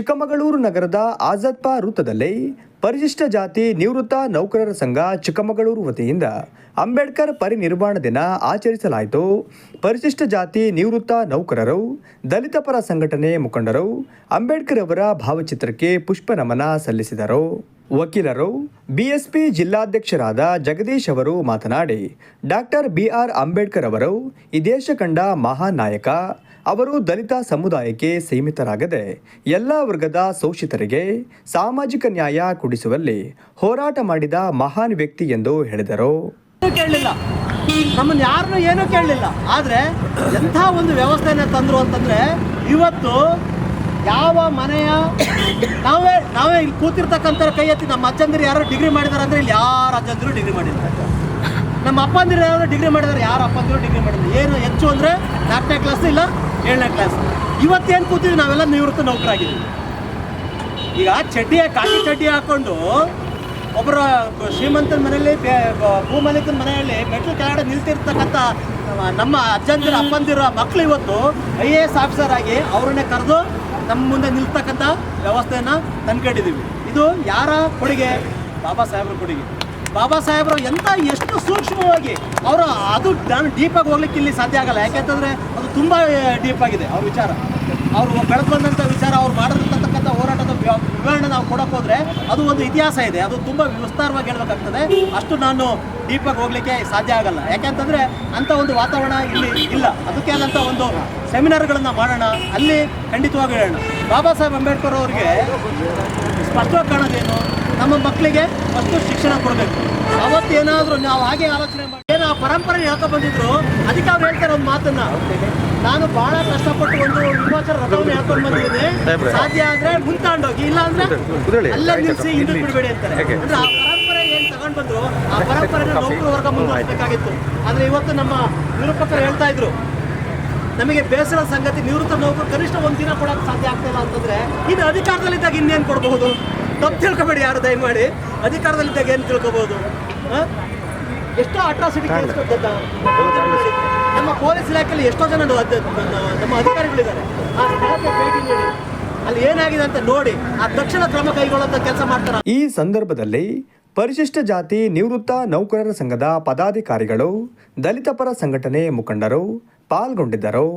ಚಿಕ್ಕಮಗಳೂರು ನಗರದ ಆಜಾದ್ಪ ವೃತ್ತದಲ್ಲಿ ಪರಿಶಿಷ್ಟ ಜಾತಿ ನಿವೃತ್ತ ನೌಕರರ ಸಂಘ ಚಿಕ್ಕಮಗಳೂರು ವತಿಯಿಂದ ಅಂಬೇಡ್ಕರ್ ಪರಿನಿರ್ವಾಣ ದಿನ ಆಚರಿಸಲಾಯಿತು. ಪರಿಶಿಷ್ಟ ಜಾತಿ ನಿವೃತ್ತ ನೌಕರರು ದಲಿತ ಪರ ಸಂಘಟನೆ ಮುಖಂಡರು, ಅಂಬೇಡ್ಕರ್ ಅವರ ಭಾವಚಿತ್ರಕ್ಕೆ ಪುಷ್ಪ ನಮನ ಸಲ್ಲಿಸಿದರು. ವಕೀಲರು, ಬಿಎಸ್ಪಿ ಜಿಲ್ಲಾಧ್ಯಕ್ಷರಾದ ಜಗದೀಶ್ ಅವರು ಮಾತನಾಡಿ, ಡಾಕ್ಟರ್ ಬಿಆರ್ ಅಂಬೇಡ್ಕರ್ ಅವರು ಈ ದೇಶ ಕಂಡ ಮಹಾನ್ ನಾಯಕ ಅವರು ದಲಿತ ಸಮುದಾಯಕ್ಕೆ ಸೀಮಿತರಾಗದೆ ಎಲ್ಲ ವರ್ಗದ ಶೋಷಿತರಿಗೆ ಸಾಮಾಜಿಕ ನ್ಯಾಯ ಕೊಡಿಸುವಲ್ಲಿ ಹೋರಾಟ ಮಾಡಿದ ಮಹಾನ್ ವ್ಯಕ್ತಿ ಎಂದು ಹೇಳಿದರು. ಕೇಳಲಿಲ್ಲ. ನಮ್ಮನ್ನು ಯಾರನ್ನು ಏನೂ ಕೇಳಲಿಲ್ಲ. ಆದರೆ ಎಂಥ ಒಂದು ವ್ಯವಸ್ಥೆನ ತಂದರು ಅಂತಂದರೆ ಇವತ್ತು ಯಾವ ಮನೆಯ ನಾವೇ ನಾವೇ ಇಲ್ಲಿ ಕೂತಿರ್ತಕ್ಕಂಥ ಕೈ ಎತ್ತಿ ನಮ್ಮ ಅಜ್ಜಂದಿರು ಯಾರು ಡಿಗ್ರಿ ಮಾಡಿದಾರೆ ಅಂದರೆ ಇಲ್ಲಿ ಯಾರು ಅಜ್ಜಂದಿರು ಡಿಗ್ರಿ ಮಾಡಿದ್ದಾರೆ ನಮ್ಮ ಅಪ್ಪಂದಿರು ಯಾರು ಡಿಗ್ರಿ ಮಾಡಿದ್ದಾರೆ ಯಾರು ಅಪ್ಪಂದಿರು ಡಿಗ್ರಿ ಮಾಡಿದ್ದಾರೆ ಏನು ಹೆಚ್ಚು ಅಂದರೆ ನಾಲ್ಕನೇ ಕ್ಲಾಸ್ ಇಲ್ಲ. ಏಳನೇ ಕ್ಲಾಸ್ ಇವತ್ತೇನು ಕೂತಿದ್ವಿ ನಾವೆಲ್ಲ ನಿವೃತ್ತ ನೌಕರಾಗಿದ್ದೀವಿ ಈಗ ಚಡ್ಡಿ ಕಾಕಿ ಚಡ್ಡಿ ಹಾಕೊಂಡು ಒಬ್ಬರ ಶ್ರೀಮಂತನ ಮನೆಯಲ್ಲಿ ಭೂಮಾಲೀಕನ ಮನೆಯಲ್ಲಿ ಮೆಟ್ಲು ಕೆಳಗಡೆ ನಿಲ್ತಿರ್ತಕ್ಕಂಥ, ನಮ್ಮ ಅಜ್ಜಂದಿರ, ಅಪ್ಪಂದಿರ ಮಕ್ಕಳು ಇವತ್ತು ಐ ಎ ಎಸ್ ಆಫೀಸರ್ ಆಗಿ ಅವ್ರನ್ನೇ ಕರೆದು ನಮ್ಮ ಮುಂದೆ ನಿಲ್ತಕ್ಕಂಥ ವ್ಯವಸ್ಥೆಯನ್ನು ತಂದ್ಕೊಂಡಿದ್ದೀವಿ. ಇದು ಯಾರ ಕೊಡುಗೆ? ಬಾಬಾ ಸಾಹೇಬ್ರ ಕೊಡುಗೆ. ಬಾಬಾ ಸಾಹೇಬರು ಎಂಥ ಎಷ್ಟು ಸೂಕ್ಷ್ಮವಾಗಿ ಅವರು, ಅದು ನಾನು ಡೀಪಾಗಿ ಹೋಗ್ಲಿಕ್ಕೆ ಇಲ್ಲಿ ಸಾಧ್ಯ ಆಗಲ್ಲ. ಯಾಕೆಂತಂದರೆ ತುಂಬ ಡೀಪ್ ಆಗಿದೆ ಅವ್ರ ವಿಚಾರ. ಅವರು ಬೆಳೆದು ಬಂದಂಥ ವಿಚಾರ, ಅವ್ರು ಮಾಡಿರ್ತಕ್ಕಂಥ ಹೋರಾಟದ ವಿವರಣೆ ನಾವು ಕೊಡಕ್ಕೆ ಹೋದ್ರೆ ಅದು ಒಂದು ಇತಿಹಾಸ ಇದೆ. ಅದು ತುಂಬ ವಿಸ್ತಾರವಾಗಿ ಹೇಳ್ಬೇಕಾಗ್ತದೆ. ಅಷ್ಟು ನಾನು ಡೀಪಾಗಿ ಹೋಗ್ಲಿಕ್ಕೆ ಸಾಧ್ಯ ಆಗಲ್ಲ. ಯಾಕೆಂತಂದ್ರೆ ಅಂಥ ಒಂದು ವಾತಾವರಣ ಇಲ್ಲಿ ಇಲ್ಲ. ಅದಕ್ಕೆ ಆದಂಥ ಒಂದು ಸೆಮಿನಾರ್ಗಳನ್ನು ಮಾಡೋಣ. ಅಲ್ಲಿ ಖಂಡಿತವಾಗಿ ಹೇಳೋಣ. ಬಾಬಾ ಸಾಹೇಬ್ ಅಂಬೇಡ್ಕರ್ ಅವರಿಗೆ ಸ್ಪಷ್ಟವಾಗಿ ಕಾಣೋದೇನು? ನಮ್ಮ ಮಕ್ಕಳಿಗೆ ಫಸ್ಟು ಶಿಕ್ಷಣ ಕೊಡಬೇಕು. ಅವತ್ತು ಏನಾದರೂ ನಾವು ಹಾಗೆ ಆಲೋಚನೆ ಮಾಡಿ ಪರಂಪರೆ ಹೇಳ್ಕೊ ಬಂದಿದ್ರು ಅದಕ್ಕೆ ಅವ್ರು ಹೇಳ್ತಾರೆ ಒಂದು ಮಾತನ್ನ. ನಾನು ಬಹಳ ಕಷ್ಟಪಟ್ಟು ಒಂದು ವಿಮೋಚನ ರಥವನ್ನು ಹೇಳ್ಕೊಂಡು ಬಂದಿದ್ದೀನಿ. ಸಾಧ್ಯ ಆದ್ರೆ ಮುಂತಾಂಡೋಗಿ ಇಲ್ಲ ಅಂದ್ರೆ ಅಲ್ಲೇ ನಿಲ್ಸಿ ಹಿಂದೆ ಬಿಡಬೇಡಿ ಅಂತಾರೆ. ಅಂದ್ರೆ ಆ ಪರಂಪರೆ ಏನ್ ತಗೊಂಡ್ ಬಂದ್ರು ಆ ಪರಂಪರೆ ನೌಕರ ವರ್ಗ ಮುಂದುವರಿಸಬೇಕಾಗಿತ್ತು. ಆದ್ರೆ ಇವತ್ತು ನಮ್ಮ ನಿರೂಪಕರು ಹೇಳ್ತಾ ಇದ್ರು ನಮಗೆ ಬೇಸರ ಸಂಗತಿ ನಿವೃತ್ತ ನೌಕರು ಕನಿಷ್ಠ ಒಂದು ದಿನ ಕೊಡಕ್ ಸಾಧ್ಯ ಆಗ್ತಿಲ್ಲ ಅಂತಂದ್ರೆ ಇನ್ನು ಅಧಿಕಾರದಲ್ಲಿದ್ದಾಗ ಇನ್ನೇನ್ ಕೊಡಬಹುದು? ತಪ್ಪು ತಿಳ್ಕೊಬೇಡಿ ಯಾರು ದಯಮಾಡಿ. ಅಧಿಕಾರದಲ್ಲಿದ್ದಾಗ ಏನು ತಿಳ್ಕೊಬಹುದು? ಎಷ್ಟೋ ಅಟ್ರಾಸಿಟಿ ನಮ್ಮ ಪೊಲೀಸ್ ಇಲಾಖೆಯಲ್ಲಿ ಎಷ್ಟೋ ಜನ ನಮ್ಮ ಅಧಿಕಾರಿಗಳಿದ್ದಾರೆ. ಆ ಸ್ಥಳಕ್ಕೆ ಭೇಟಿ ನೀಡಿ. ಅಲ್ಲಿ ಏನಾಗಿದೆ ಅಂತ ನೋಡಿ. ಆ ತಕ್ಷಣ ಕ್ರಮ ಕೈಗೊಳ್ಳುವಂತ ಕೆಲಸ ಮಾಡ್ತಾರೆ. ಈ ಸಂದರ್ಭದಲ್ಲಿ ಪರಿಶಿಷ್ಟ ಜಾತಿ ನಿವೃತ್ತ ನೌಕರರ ಸಂಘದ ಪದಾಧಿಕಾರಿಗಳು ದಲಿತ ಪರ ಸಂಘಟನೆ ಮುಖಂಡರು ಪಾಲ್ಗೊಂಡಿದ್ದರು.